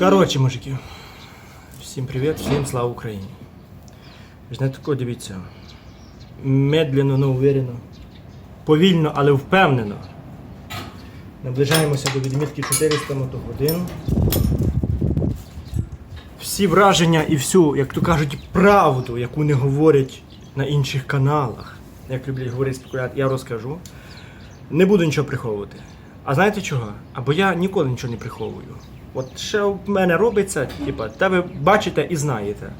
Коротше, мужики, всім привіт, всім слава Україні. Не тако дивіться. Медленно, но уверенно. Повільно, але впевнено. Наближаємося до відмітки 400 мотогодин. Всі враження і всю, як то кажуть, правду, яку не говорять на інших каналах, як люблять говорити спекулянти, я розкажу. Не буду нічого приховувати. А знаєте чого? Або я ніколи нічого не приховую. От ще в мене робиться, типа, та ви бачите і знаєте.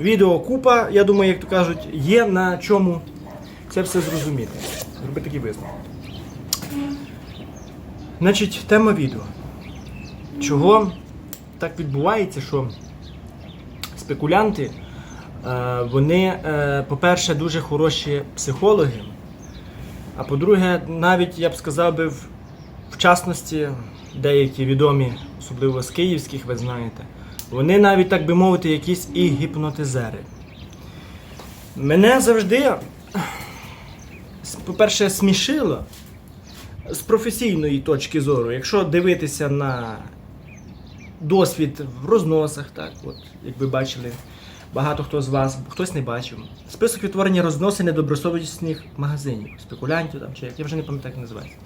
Відео купа, я думаю, як то кажуть, є на чому це все зрозуміти. Зроби такий висновок. Значить, тема відео. Чого так відбувається, що спекулянти, е, вони, е, по-перше, дуже хороші психологи, а по-друге, навіть я б сказав би, в частності, деякі відомі, особливо з київських, ви знаєте, вони навіть, так би мовити, якісь і гіпнотизери. Мене завжди, по-перше, смішило з професійної точки зору, якщо дивитися на досвід в розносах, так, от, як ви бачили, багато хто з вас, хтось не бачив. Список відтворення розносин недобросовісних магазинів, спекулянтів там, чи як, я вже не пам'ятаю, як називається.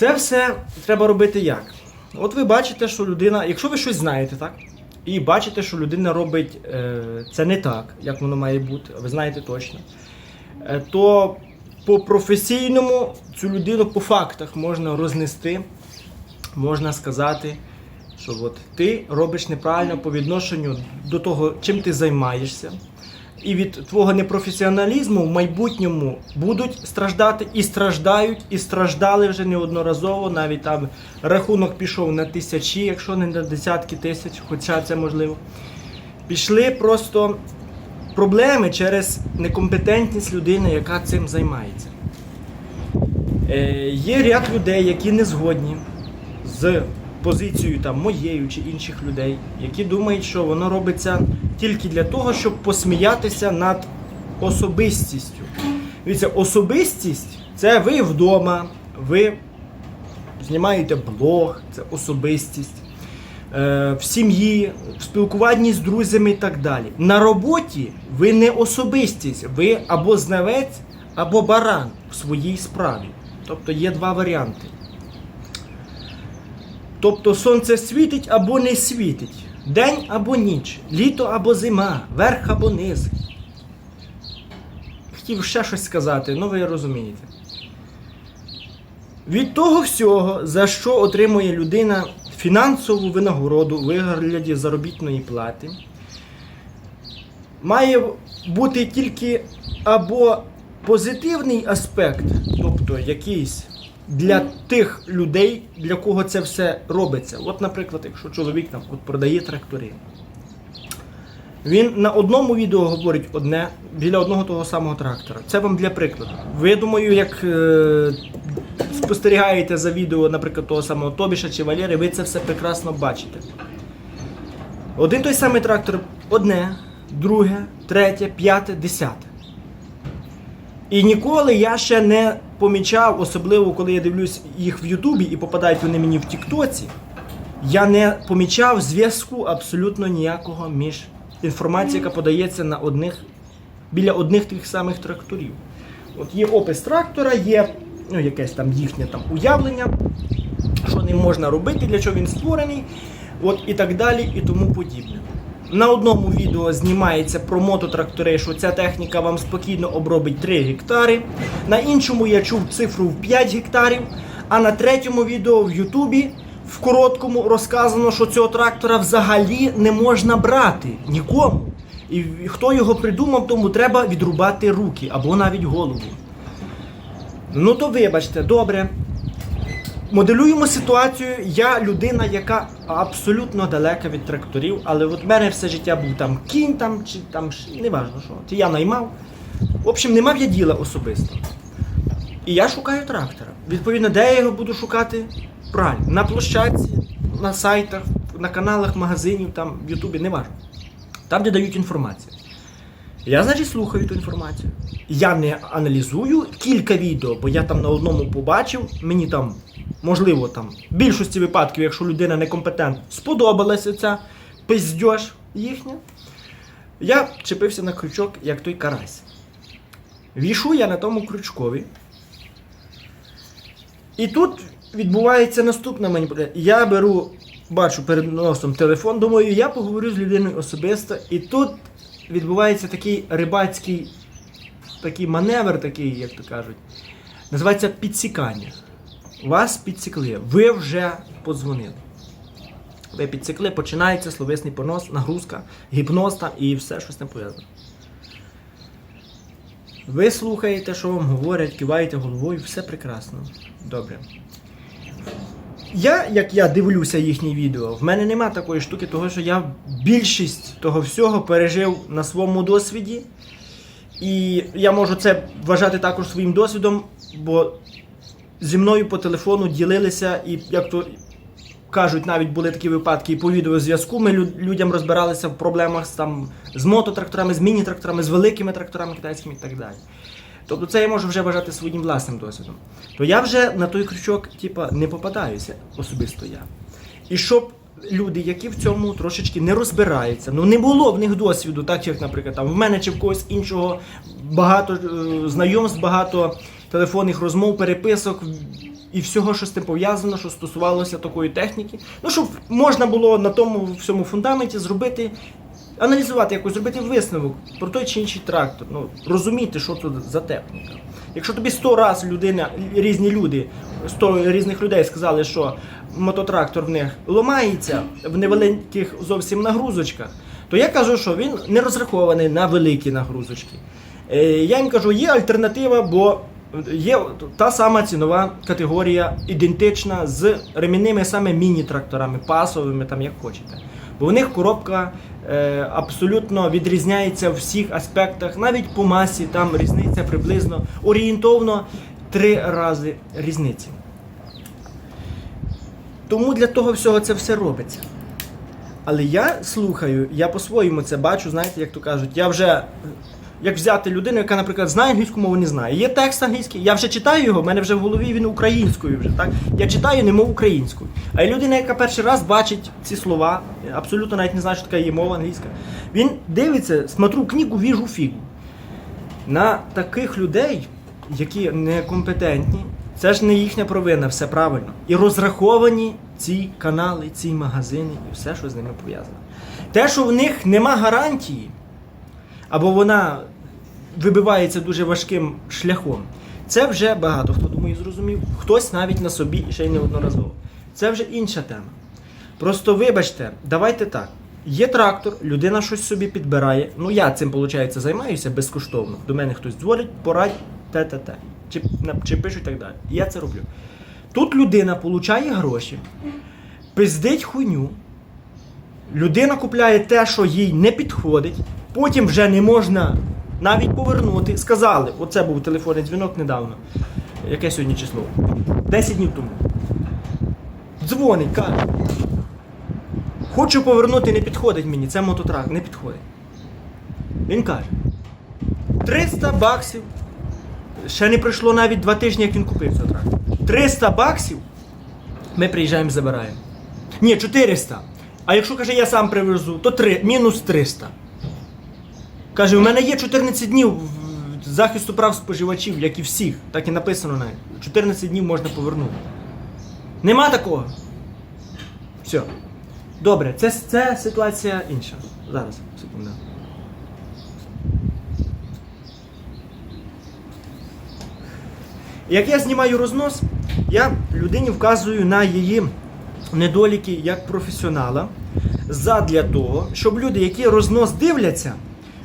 Це все треба робити як? От ви бачите, що людина, якщо ви щось знаєте, так? І бачите, що людина робить е, це не так, як воно має бути, ви знаєте точно. Е, то по професійному цю людину по фактах можна рознести, можна сказати, що от ти робиш неправильно по відношенню до того, чим ти займаєшся. І від твого непрофесіоналізму в майбутньому будуть страждати і страждають, і страждали вже неодноразово. Навіть там рахунок пішов на тисячі, якщо не на десятки тисяч, хоча це можливо. Пішли просто проблеми через некомпетентність людини, яка цим займається. Е, є ряд людей, які не згодні з позицією там, моєю чи інших людей, які думають, що воно робиться тільки для того, щоб посміятися над особистістю. Дивіться, особистість це ви вдома, ви знімаєте блог, це особистість. Е, В сім'ї, в спілкуванні з друзями і так далі. На роботі ви не особистість, ви або знавець, або баран в своїй справі. Тобто є два варіанти. Тобто сонце світить або не світить, день або ніч, літо або зима, верх або низ. Хотів ще щось сказати, ну ви розумієте. Від того всього, за що отримує людина фінансову винагороду у вигляді заробітної плати, має бути тільки або позитивний аспект, тобто якийсь для тих людей, для кого це все робиться. От, наприклад, якщо чоловік там от продає трактори. Він на одному відео говорить одне біля одного того самого трактора. Це вам для прикладу. Ви думаю, як е, спостерігаєте за відео, наприклад, того самого Тобіша чи Валєри, ви це все прекрасно бачите. Один той самий трактор одне, друге, третє, п'яте, десяте. І ніколи я ще не помічав, особливо коли я дивлюсь їх в Ютубі і попадають вони мені в Тіктоці, я не помічав зв'язку абсолютно ніякого між інформацією, яка подається на одних, біля одних тих самих тракторів. От є опис трактора, є ну, якесь там їхнє там уявлення, що ним можна робити, для чого він створений, от і так далі, і тому подібне. На одному відео знімається про мототрактори, що ця техніка вам спокійно обробить 3 гектари. На іншому я чув цифру в 5 гектарів. А на третьому відео в Ютубі в короткому розказано, що цього трактора взагалі не можна брати нікому. І хто його придумав, тому треба відрубати руки або навіть голову. Ну то вибачте, добре. Моделюємо ситуацію. Я людина, яка абсолютно далека від тракторів, але от в мене все життя був там кінь, там чи там ш- неважно що. Чи я наймав. В общем, не мав я діла особисто. І я шукаю трактора. Відповідно, де я його буду шукати? Правильно, на площадці, на сайтах, на каналах магазинів, там в Ютубі, неважно. Там, де дають інформацію. Я, значить, слухаю ту інформацію. Я не аналізую кілька відео, бо я там на одному побачив, мені там можливо, там в більшості випадків, якщо людина некомпетентна, сподобалася ця пиздьош їхня, я чепився на крючок, як той карась. Вішу я на тому крючкові. І тут відбувається наступна маніпуляція. Я беру, бачу перед носом телефон, думаю, я поговорю з людиною особисто, і тут відбувається такий рибацький такий маневр, такий, як то кажуть, називається підсікання. Вас підсікли, ви вже подзвонили. Ви підсікли, починається словесний понос, нагрузка, гіпноз там і все, що з ним пов'язано. Ви слухаєте, що вам говорять, киваєте головою, все прекрасно. Добре. Я, як я дивлюся їхні відео, в мене нема такої штуки, того що я більшість того всього пережив на своєму досвіді. І я можу це вважати також своїм досвідом, бо зі мною по телефону ділилися, і як то кажуть, навіть були такі випадки і по відеозв'язку. Ми лю- людям розбиралися в проблемах з, там, з мототракторами, з міні-тракторами, з великими тракторами китайськими і так далі. Тобто це я можу вже вважати своїм власним досвідом. То я вже на той крючок, типа, не попадаюся особисто я. І щоб люди, які в цьому трошечки не розбираються, ну не було в них досвіду, так як, наприклад, там в мене чи в когось іншого багато е, знайомств, багато телефонних розмов, переписок і всього, що з тим пов'язано, що стосувалося такої техніки. Ну, щоб можна було на тому всьому фундаменті зробити. Аналізувати якось, зробити висновок про той чи інший трактор, ну розуміти, що тут за техніка. Якщо тобі 100 разів людина, різні люди, 100 різних людей сказали, що мототрактор в них ламається в невеликих зовсім нагрузочках, то я кажу, що він не розрахований на великі нагрузочки. Е, Я їм кажу, є альтернатива, бо є та сама цінова категорія, ідентична з ремінними саме міні-тракторами, пасовими, там як хочете. Бо в них коробка е, абсолютно відрізняється в всіх аспектах, навіть по масі, там різниця приблизно орієнтовно три рази різниці. Тому для того всього це все робиться. Але я слухаю, я по-своєму це бачу, знаєте, як то кажуть, я вже. Як взяти людину, яка, наприклад, знає англійську мову, не знає. Є текст англійський, я вже читаю його, в мене вже в голові він українською вже, так? Я читаю немов українською. А людина, яка перший раз бачить ці слова, абсолютно навіть не знає, що така є мова англійська. Він дивиться, смотрю книгу, віжу фігу. На таких людей, які некомпетентні, це ж не їхня провина, все правильно. І розраховані ці канали, ці магазини і все, що з ними пов'язано. Те, що в них нема гарантії, або вона вибивається дуже важким шляхом, це вже багато хто думаю зрозумів. Хтось навіть на собі ще й неодноразово. Це вже інша тема. Просто вибачте, давайте так. Є трактор, людина щось собі підбирає. Ну я цим, виходить, займаюся безкоштовно. До мене хтось дзвонить, порадь, те-те-те. Чи, чи пишуть так далі. Я це роблю. Тут людина получає гроші, пиздить хуйню, людина купляє те, що їй не підходить, потім вже не можна навіть повернути. Сказали, оце був телефонний дзвінок недавно. Яке сьогодні число? 10 днів тому. Дзвонить, каже. Хочу повернути, не підходить мені, це мототрак, не підходить. Він каже: 300 баксів. Ще не пройшло навіть два тижні, як він купив цей трактор. 300 баксів ми приїжджаємо, забираємо. Ні, 400. А якщо каже, я сам привезу, то 3, мінус 300. Каже, у мене є 14 днів захисту прав споживачів, як і всіх. Так і написано навіть. 14 днів можна повернути. Нема такого. Все. Добре, це, це ситуація інша. Зараз, секунду. Як я знімаю рознос, я людині вказую на її недоліки як професіонала, задля того, щоб люди, які рознос дивляться,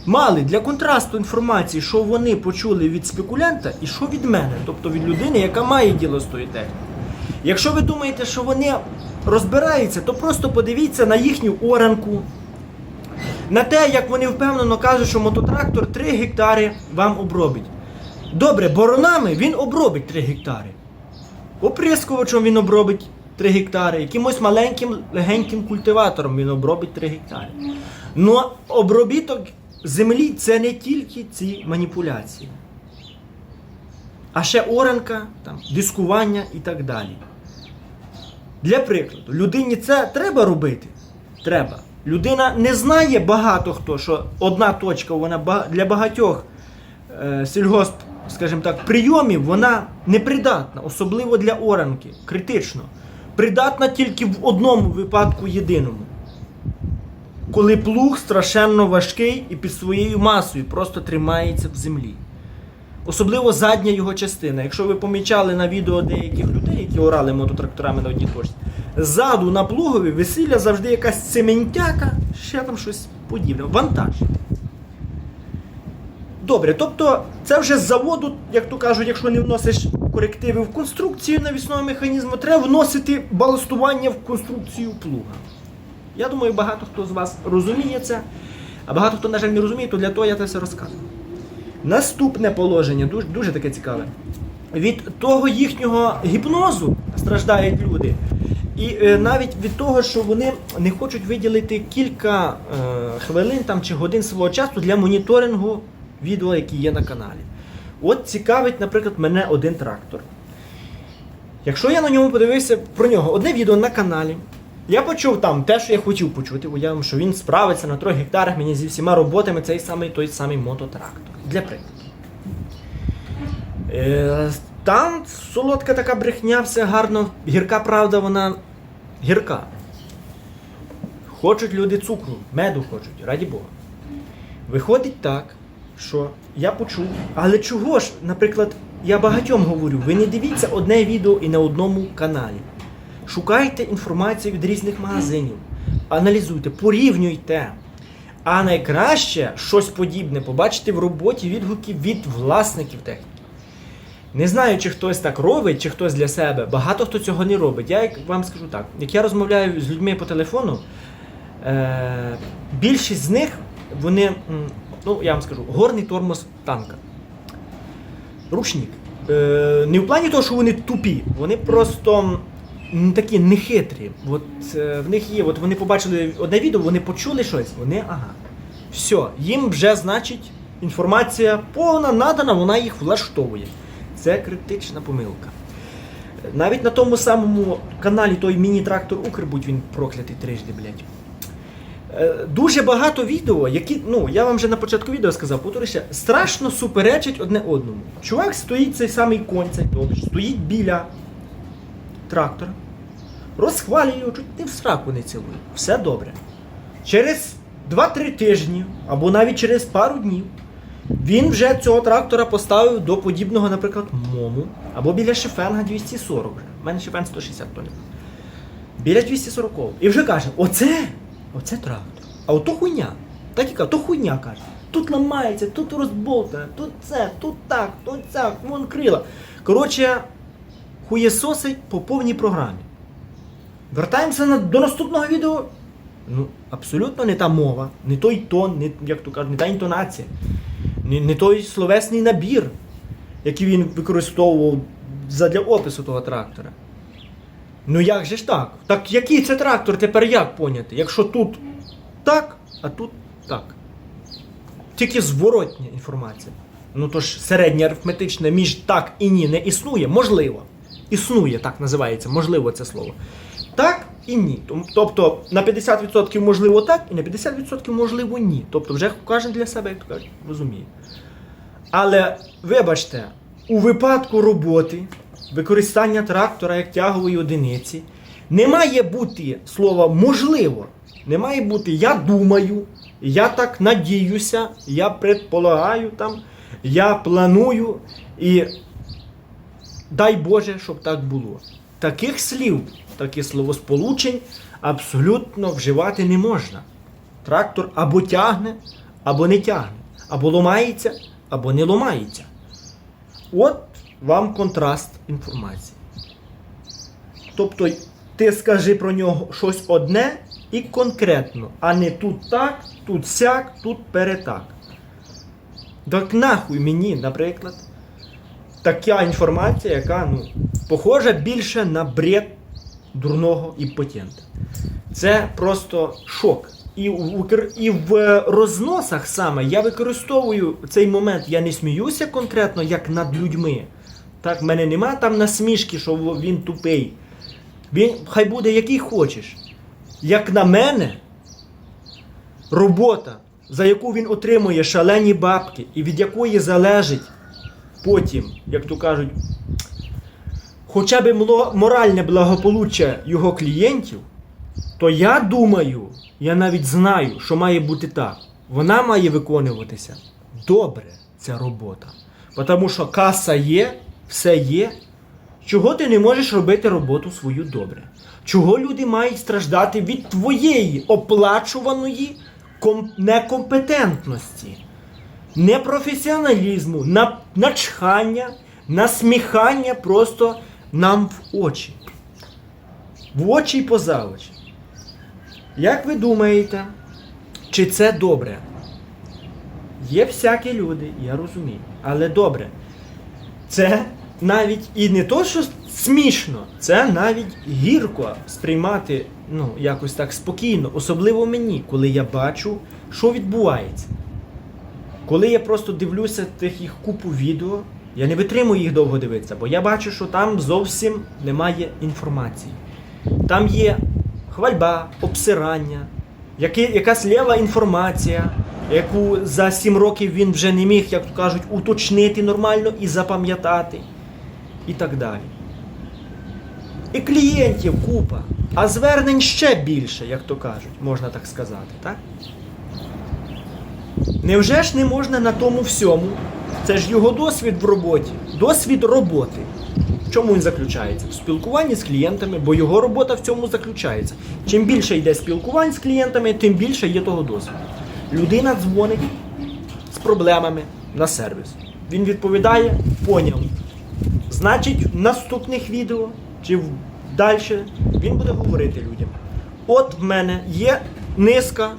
мали для контрасту інформації, що вони почули від спекулянта і що від мене, тобто від людини, яка має діло з тою технікою. Якщо ви думаєте, що вони розбираються, то просто подивіться на їхню оранку, на те, як вони впевнено кажуть, що мототрактор 3 гектари вам обробить. Добре, боронами він обробить 3 гектари. Оприскувачем він обробить 3 гектари, якимось маленьким легеньким культиватором він обробить 3 гектари. Ну, обробіток землі це не тільки ці маніпуляції, а ще оранка, там, дискування і так далі. Для прикладу, людині це треба робити? Треба. Людина не знає багато хто, що одна точка вона для багатьох е, сільгосп, скажімо так, прийомів вона непридатна, особливо для оранки, критично. Придатна тільки в одному випадку єдиному. Коли плуг страшенно важкий і під своєю масою просто тримається в землі. Особливо задня його частина. Якщо ви помічали на відео деяких людей, які орали мототракторами на одній точці, ззаду на плугові весілля завжди якась цементяка, ще там щось подібне. Вантаж. Добре, тобто це вже з заводу, як то кажуть, якщо не вносиш корективи в конструкцію навісного механізму, треба вносити баластування в конструкцію плуга. Я думаю, багато хто з вас розуміє це, а багато хто, на жаль, не розуміє, то для того я це все розказую. Наступне положення, дуже, дуже таке цікаве. Від того їхнього гіпнозу страждають люди. І е, навіть від того, що вони не хочуть виділити кілька е, хвилин там, чи годин свого часу для моніторингу відео, які є на каналі. От цікавить, наприклад, мене один трактор. Якщо я на ньому подивився про нього одне відео на каналі, я почув там те, що я хотів почути, бо що він справиться на 3 гектарах мені зі всіма роботами цей самий той самий мототрактор. Для прикладу. Е, там солодка така брехня, все гарно, гірка правда, вона гірка. Хочуть люди цукру, меду хочуть, раді Бога. Виходить так, що я почув, але чого ж, наприклад, я багатьом говорю, ви не дивіться одне відео і на одному каналі. Шукайте інформацію від різних магазинів, аналізуйте, порівнюйте. А найкраще щось подібне побачити в роботі відгуки від власників техніки. Не знаю, чи хтось так робить, чи хтось для себе. Багато хто цього не робить. Я вам скажу так: як я розмовляю з людьми по телефону, е- більшість з них вони, ну я вам скажу, горний тормоз танка. Ручник. Е- не в плані того, що вони тупі, вони просто м, такі нехитрі. От е, в них є, от вони побачили одне відео, вони почули щось, вони ага. Все, їм вже значить інформація повна, надана, вона їх влаштовує. Це критична помилка. Навіть на тому самому каналі той міні-трактор Укр, будь він проклятий трижди, блядь. Е, Дуже багато відео, які, ну, я вам вже на початку відео сказав, повторюся, страшно суперечать одне одному. Чувак стоїть цей самий конь, цей тобі, стоїть біля трактора, розхвалює його, чуть не в сраку не цілує. Все добре. Через 2-3 тижні, або навіть через пару днів, він вже цього трактора поставив до подібного, наприклад, мому, або біля Шефенга 240 вже. У мене Шефен 160 тонн. Біля 240. І вже каже: оце, оце трактор. А ото хуйня. Так і каже, то хуйня каже. Тут ламається, тут розболтане, тут це, тут так, тут це, вон крила. Коротше, хуєсосить по повній програмі. Вертаємося до наступного відео. Ну, абсолютно не та мова, не той тон, не, як то кажуть, не та інтонація, не, не той словесний набір, який він використовував задля опису того трактора. Ну як же ж так? Так який це трактор тепер як поняти? Якщо тут так, а тут так. Тільки зворотня інформація. Ну то ж середнє арифметичне між так і ні не існує, можливо. Існує, так називається, можливо це слово. Так і ні. Тобто на 50% можливо так, і на 50% можливо ні. Тобто вже кожен для себе, як то кажуть, розуміє. Але вибачте, у випадку роботи, використання трактора як тягової одиниці, не має бути слова можливо. Не має бути я думаю, я так надіюся, я предполагаю там, я планую і дай Боже, щоб так було. Таких слів, таких словосполучень абсолютно вживати не можна. Трактор або тягне, або не тягне, або ломається, або не ломається. От вам контраст інформації. Тобто, ти скажи про нього щось одне і конкретно, а не тут так, тут сяк, тут перетак. Так нахуй мені, наприклад, така інформація, яка ну, похожа більше на бред дурного імпотента. Це просто шок. І в, і в розносах саме я використовую цей момент, я не сміюся конкретно як над людьми. Так, в мене нема там насмішки, що він тупий. Він хай буде який хочеш. Як на мене, робота, за яку він отримує шалені бабки, і від якої залежить потім, як то кажуть, хоча б моральне благополуччя його клієнтів, то я думаю, я навіть знаю, що має бути так. Вона має виконуватися добре, ця робота. Тому що каса є, все є. Чого ти не можеш робити роботу свою добре? Чого люди мають страждати від твоєї оплачуваної ком- некомпетентності, непрофесіоналізму, на, начхання, насміхання просто нам в очі? В очі й поза очі. Як ви думаєте, чи це добре? Є всякі люди, я розумію, але добре. Це навіть і не то, що смішно, це навіть гірко сприймати ну, якось так спокійно, особливо мені, коли я бачу, що відбувається. Коли я просто дивлюся тих їх купу відео, я не витримую їх довго дивитися, бо я бачу, що там зовсім немає інформації. Там є хвальба, обсирання, які, якась лєва інформація, яку за 7 років він вже не міг, як то кажуть, уточнити нормально і запам'ятати. І так далі. І клієнтів купа, а звернень ще більше, як то кажуть, можна так сказати, так? Невже ж не можна на тому всьому? Це ж його досвід в роботі, досвід роботи. В чому він заключається? В спілкуванні з клієнтами, бо його робота в цьому заключається. Чим більше йде спілкувань з клієнтами, тим більше є того досвіду. Людина дзвонить з проблемами на сервіс. Він відповідає, поняв. Значить, в наступних відео чи далі він буде говорити людям. От в мене є низка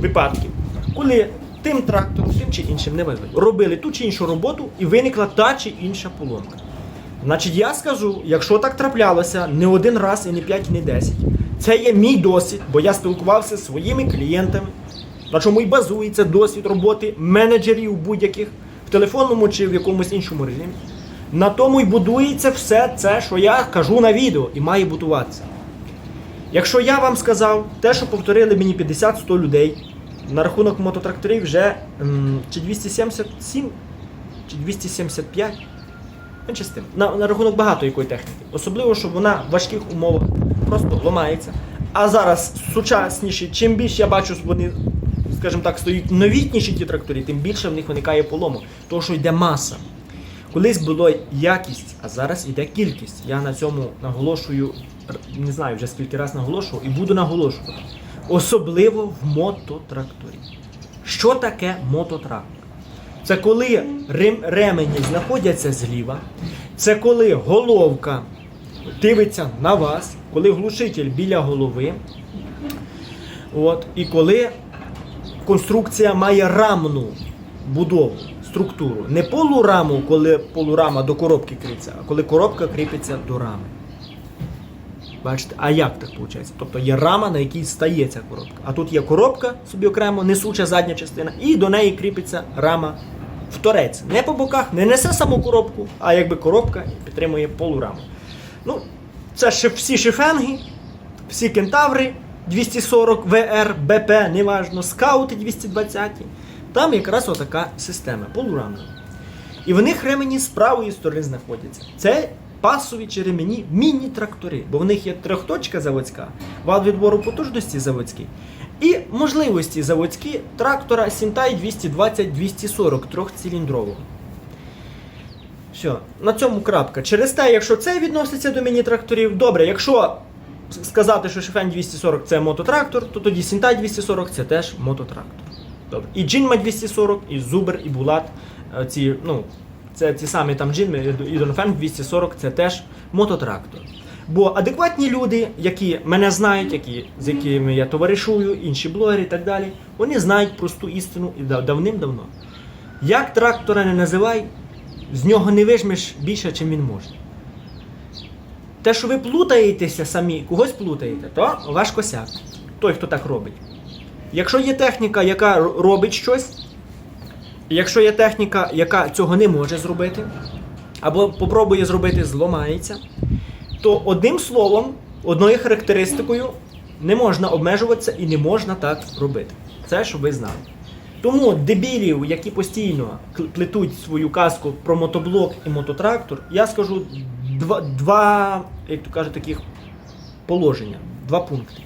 випадків, коли тим трактором, тим чи іншим не важливо, робили ту чи іншу роботу і виникла та чи інша поломка. Значить, я скажу, якщо так траплялося не один раз, і не 5, і не 10, це є мій досвід, бо я спілкувався зі своїми клієнтами, на чому і базується досвід роботи менеджерів будь-яких в телефонному чи в якомусь іншому режимі. На тому й будується все це, що я кажу на відео, і має будуватися. Якщо я вам сказав те, що повторили мені 50-100 людей, на рахунок мототракторів вже м, чи 277, чи 275, менше з тим, на, на рахунок багато якої техніки. Особливо, що вона в важких умовах просто ламається. А зараз сучасніші, чим більше я бачу, вони, скажімо так, стоять новітніші ті трактори, тим більше в них виникає полому, тому що йде маса. Колись було якість, а зараз йде кількість. Я на цьому наголошую, не знаю вже скільки раз наголошував і буду наголошувати. Особливо в мототракторі. Що таке мототрактор? Це коли рем- ремені знаходяться зліва, це коли головка дивиться на вас, коли глушитель біля голови. От, і коли конструкція має рамну будову, структуру. Не полураму, коли полурама до коробки кріпиться, а коли коробка кріпиться до рами. Бачите, а як так виходить? Тобто є рама, на якій стає ця коробка. А тут є коробка собі окремо, несуча задня частина, і до неї кріпиться рама в торець. Не по боках, не несе саму коробку, а якби коробка підтримує полураму. Ну, це ще всі шифенги, всі кентаври 240 ВР, БП, неважно, скаути 220. Там якраз отака система, полурамна. І в них ремені з правої сторони знаходяться. Це пасові чи ремені міні-трактори, бо в них є трьохточка заводська, вал відбору потужності заводський. І можливості заводські трактора Сінтай 220-240 трьохциліндрового. Все, на цьому крапка. Через те, якщо це відноситься до міні-тракторів, добре, якщо сказати, що Шефен 240 це мототрактор, то тоді Сінтай 240 це теж мототрактор. Добре. І Джинма 240, і Зубер, і Булат. е, Ці, ну, це ті самі там Джинми, і Донфен 240 це теж мототрактор. Бо адекватні люди, які мене знають, які, з якими я товаришую, інші блогери і так далі, вони знають просту істину і давним-давно. Як трактора не називай, з нього не вижмеш більше, чим він може. Те, що ви плутаєтеся самі, когось плутаєте, то ваш косяк. Той, хто так робить. Якщо є техніка, яка робить щось, якщо є техніка, яка цього не може зробити, або попробує зробити, зламається, то одним словом, одною характеристикою не можна обмежуватися і не можна так робити. Це щоб ви знали. Тому дебілів, які постійно плетуть свою казку про мотоблок і мототрактор, я скажу два, два як то кажуть, таких положення, два пункти.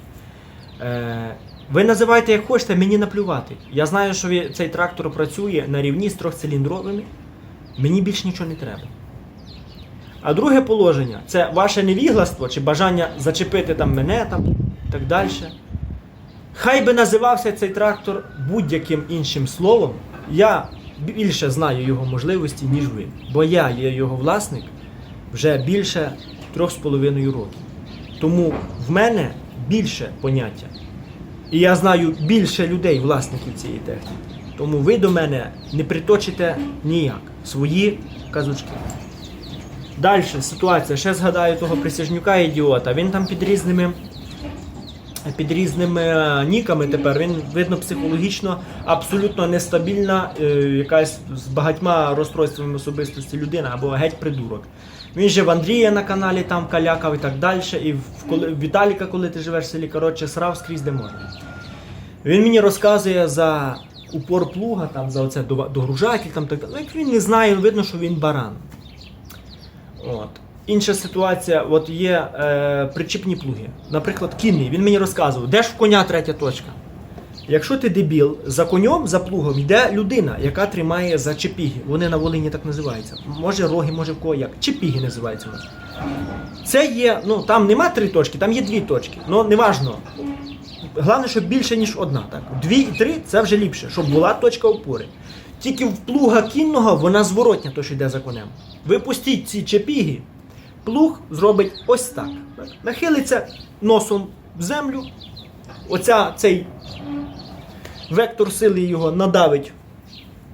Е, ви називайте як хочете, мені наплювати. Я знаю, що цей трактор працює на рівні з трьохциліндровими. Мені більше нічого не треба. А друге положення це ваше невігластво чи бажання зачепити там мене там і так далі. Хай би називався цей трактор будь-яким іншим словом, я більше знаю його можливості, ніж ви. Бо я є його власник вже більше трьох з половиною років. Тому в мене більше поняття. І я знаю більше людей, власників цієї техніки. Тому ви до мене не приточите ніяк свої казочки. Далі ситуація. Ще згадаю того присяжнюка ідіота. Він там під різними. Під різними е, ніками тепер він видно психологічно абсолютно нестабільна, е, якась з багатьма розстройствами особистості людина або геть придурок. Він же в Андрія на каналі там калякав і так далі. І в, коли, в Віталіка, коли ти живеш в селі, коротше, срав скрізь де можна. Він мені розказує за упор плуга, там, за оце до- догружатель, там так далі. Ну, як він не знає, видно, що він баран. От. Інша ситуація, от є е, причіпні плуги. Наприклад, кінний. Він мені розказував, де ж в коня третя точка. Якщо ти дебіл, за конем, за плугом йде людина, яка тримає за чепіги. Вони на Волині так називаються. Може роги, може в кого як. Чепіги називаються. Це є, ну там нема три точки, там є дві точки. Ну неважно. Головне, щоб більше, ніж одна. Так? Дві і три це вже ліпше, щоб була точка опори. Тільки в плуга кінного вона зворотня, то що йде за конем. Ви пустіть ці чепіги, плуг зробить ось так. так. Нахилиться носом в землю. Оця цей вектор сили його надавить.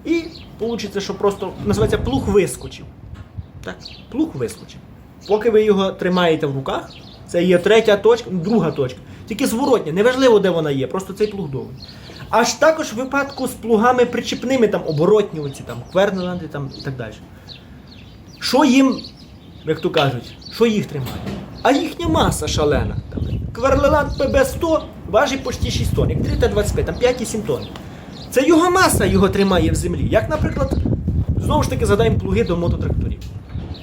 І вийде, що просто називається плуг вискочив. Так, плуг вискочив. Поки ви його тримаєте в руках, це є третя точка, друга точка. Тільки зворотня, неважливо, де вона є, просто цей плуг довгий. Аж також в випадку з плугами причіпними, там оборотні, оці, там, квернеланди там, і так далі. Що їм, як то кажуть, що їх тримає? А їхня маса шалена. Там, Кверлеланд ПБ-100 важить почти 6 тонн, як 3Т-25, там 5,7 тонн. Це його маса його тримає в землі. Як, наприклад, знову ж таки задаємо плуги до мототракторів.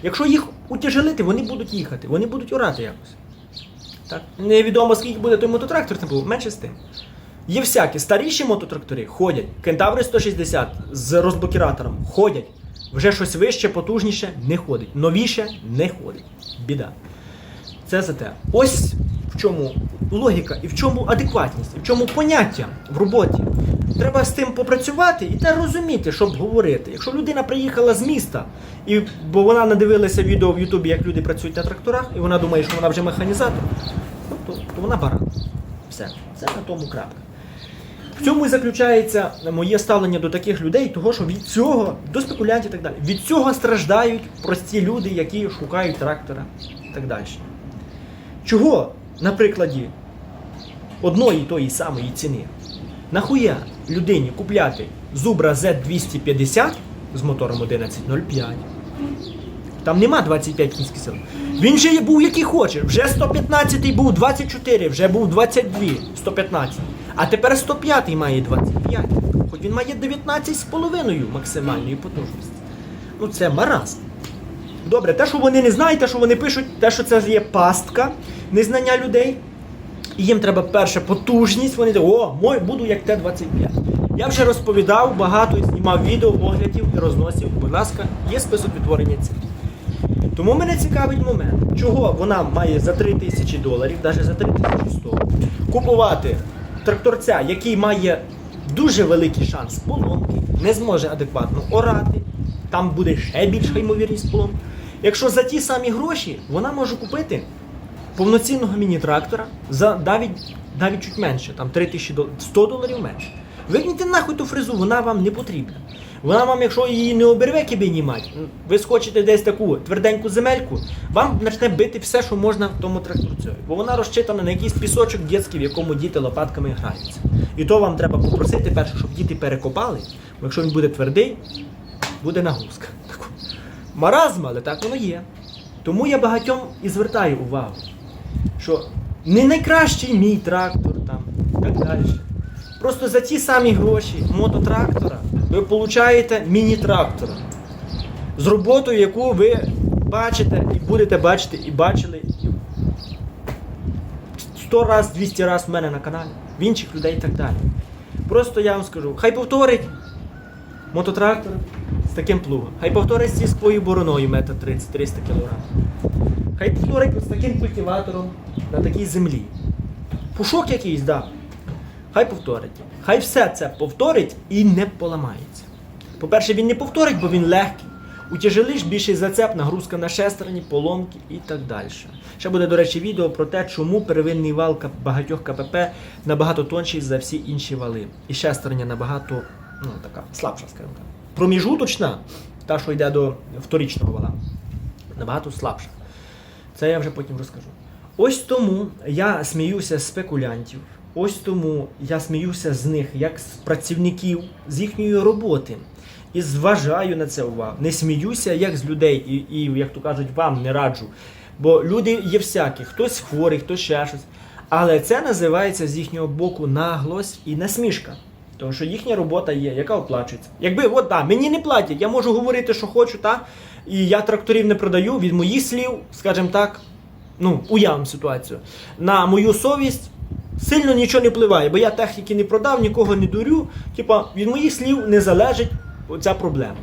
Якщо їх утяжелити, вони будуть їхати, вони будуть орати якось. Так? Невідомо скільки буде той мототрактор, це було менше з тим. Є всякі старіші мототрактори ходять. Кентаври 160 з розблокіратором ходять. Вже щось вище, потужніше не ходить. Новіше не ходить. Біда. Це за те. Ось в чому логіка, і в чому адекватність, і в чому поняття в роботі. Треба з тим попрацювати і те розуміти, щоб говорити. Якщо людина приїхала з міста, і, бо вона надивилася відео в Ютубі, як люди працюють на тракторах, і вона думає, що вона вже механізатор, то, то, то вона баран. Все, це на тому крапка. В цьому і заключається моє ставлення до таких людей, того що від цього, до спекулянтів і так далі, від цього страждають прості люди, які шукають трактора і так далі. Чого на прикладі одної тої самої ціни? Нахуя людині купляти Zubra Z250 з мотором 11.05? Там нема 25 кінських сил. Він же був який хоче. Вже 115 був 24, вже був 22, 115. А тепер 105 має 25. Хоч він має 19,5 максимальної потужності. Ну це маразм. Добре, те, що вони не знають, те, що вони пишуть, те, що це є пастка незнання людей. І їм треба перше потужність, вони кажуть, о, мой, буду як Т-25. Я вже розповідав багато і знімав відео, оглядів і розносів. Будь ласка, є список відтворення цих. Тому мене цікавить момент, чого вона має за 3 тисячі доларів, навіть за 3100, купувати тракторця, який має дуже великий шанс поломки, не зможе адекватно орати, там буде ще більша ймовірність поломки. Якщо за ті самі гроші вона може купити повноцінного міні-трактора за навіть, навіть чуть менше, там 3 тисячі доларів, 100 доларів менше. Викніть нахуй ту фрезу, вона вам не потрібна. Вона вам, якщо її не оберве кибені мать, ви схочете десь таку тверденьку земельку, вам почне бити все, що можна в тому тракторцю. Бо вона розчитана на якийсь пісочок дітський, в якому діти лопатками граються. І то вам треба попросити перше, щоб діти перекопали, бо якщо він буде твердий, буде нагрузка. Маразм, але так воно є. Тому я багатьом і звертаю увагу, що не найкращий мій трактор там, так далі. Просто за ті самі гроші мототрактора ви получаєте міні-трактора з роботою, яку ви бачите і будете бачити, і бачили 100 раз, 200 раз в мене на каналі, в інших людей і так далі. Просто я вам скажу, хай повторить мототрактор з таким плугом, хай повторить з сільською бороною метр 30-300 кг. Хай повторить з таким культиватором на такій землі. Пушок якийсь, да. Хай повторить. Хай все це повторить і не поламається. По-перше, він не повторить, бо він легкий. Утяжелиш більший зацеп, нагрузка на шестерні, поломки і так далі. Ще буде, до речі, відео про те, чому первинний вал багатьох КПП набагато тонший за всі інші вали. І шестерня набагато ну, така, слабша, скажімо так. Проміжуточна, та, що йде до вторічного вала, набагато слабша. Це я вже потім розкажу. Ось тому я сміюся з спекулянтів. Ось тому я сміюся з них, як з працівників, з їхньої роботи. І зважаю на це увагу. Не сміюся, як з людей, і, і як то кажуть, вам не раджу. Бо люди є всякі, хтось хворий, хтось ще щось. Але це називається з їхнього боку наглость і насмішка. Тому що їхня робота є, яка оплачується. Якби от да, мені не платять, я можу говорити, що хочу, та, і я тракторів не продаю від моїх слів, скажімо так, ну, уявимо ситуацію. На мою совість сильно нічого не впливає, бо я техніки не продав, нікого не дурю. Типа, від моїх слів не залежить оця проблема.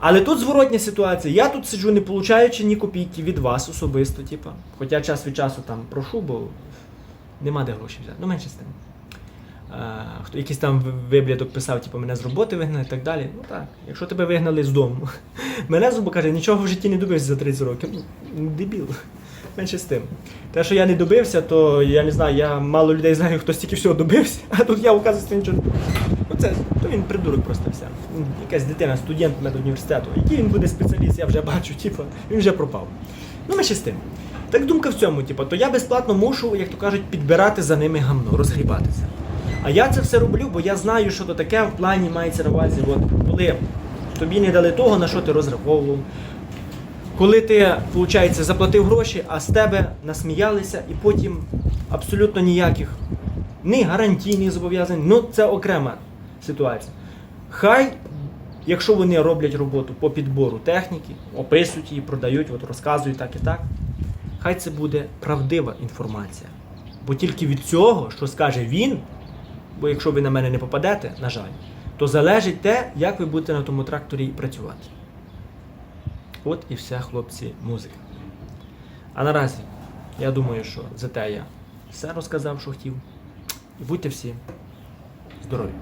Але тут зворотня ситуація. Я тут сиджу, не получаючи ні копійки від вас особисто, типа. Хоча час від часу там прошу, бо нема де гроші взяти. Ну, менше з тим. Хто якийсь там виблядок писав, типу, мене з роботи вигнали і так далі. Ну так, якщо тебе вигнали з дому. Мене зуба каже, нічого в житті не добився за 30 років. Ну, дебіл. Менше з тим. Те, що я не добився, то я не знаю, я мало людей знаю, хто стільки всього добився, а тут я оказується нічого. Ну це то він придурок просто все. Якась дитина, студент медуніверситету. Який він буде спеціаліст, я вже бачу, типу, він вже пропав. Ну, менше з тим. Так думка в цьому, типу, то я безплатно мушу, як то кажуть, підбирати за ними гамно, розгрібатися. А я це все роблю, бо я знаю, що то таке в плані мається на увазі, от, коли тобі не дали того, на що ти розраховував. Коли ти, виходить, заплатив гроші, а з тебе насміялися, і потім абсолютно ніяких ні гарантійних зобов'язань, ну це окрема ситуація. Хай, якщо вони роблять роботу по підбору техніки, описують її, продають, от розказують так і так, хай це буде правдива інформація. Бо тільки від цього, що скаже він, бо якщо ви на мене не попадете, на жаль, то залежить те, як ви будете на тому тракторі працювати. От і вся, хлопці, музика. А наразі, я думаю, що за те я все розказав, що хотів. І будьте всі здорові!